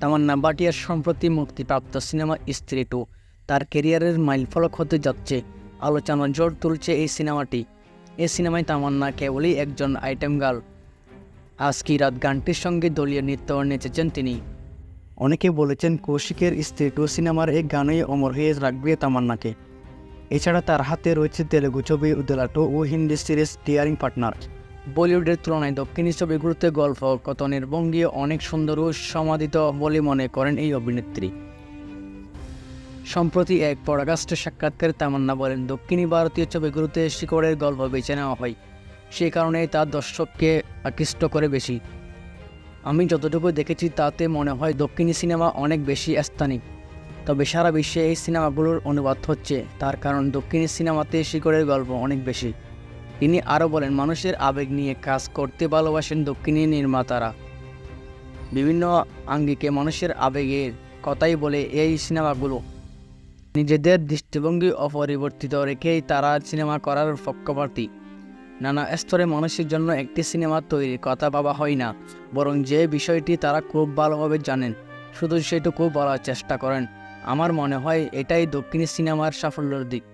তামান্না বাটিয়ার সম্প্রতি মুক্তিপ্রাপ্ত সিনেমা স্ত্রী টু। তার কেরিয়ারের মাইলফলক হতে যাচ্ছে। আলোচনা জোর তুলছে এই সিনেমাটি। এই সিনেমায় তামান্না কেবলই একজন আইটেম গার্ল। আজকি রাত গানটির সঙ্গে দলীয় নৃত্য নেচেছেন তিনি? অনেকে বলেছেন কৌশিকের স্ত্রী টু সিনেমার এই গানেই অমর হয়ে রাখবে তামান্নাকে। এছাড়া তার হাতে রয়েছে তেলেগু ছবি উদলাটো ও হিন্দি সিরিজ ডিয়ারিং পার্টনার বলিউডের তুলনায় দক্ষিণী ছবিগুলোতে গল্প কথনের ভঙ্গি অনেক সুন্দর ও সমাদিত বলে মনে করেন এই অভিনেত্রী। সম্প্রতি এক পডকাস্টে সাক্ষাৎকারে তামান্না বলেন, দক্ষিণী ভারতীয় ছবিগুলোতে শিকড়ের গল্প বেছে নেওয়া হয়। সে কারণেই তার দর্শককে আকৃষ্ট করে বেশি। আমি যতটুকু দেখেছি তাতে মনে হয় দক্ষিণী সিনেমা অনেক বেশি স্থানিক তবে সারা বিশ্বে এই সিনেমাগুলোর অনুবাদ হচ্ছে। তার কারণ দক্ষিণী সিনেমাতে শিকড়ের গল্প অনেক বেশি। তিনি আরও বলেন, মানুষের আবেগ নিয়ে কাজ করতে ভালোবাসেন দক্ষিণী নির্মাতারা। বিভিন্ন আঙ্গিকে মানুষের আবেগের কথাই বলে এই সিনেমাগুলো। নিজেদের দৃষ্টিভঙ্গি অপরিবর্তিত রেখেই তারা সিনেমা করার পক্ষপাতী। নানা স্তরে মানুষের জন্য একটি সিনেমা তৈরির কথা ভাবা হয় না, বরং যে বিষয়টি তারা খুব ভালোভাবে জানেন, শুধু সেটুকু বলার চেষ্টা করেন। আমার মনে হয় এটাই দক্ষিণী সিনেমার সাফল্যের দিক।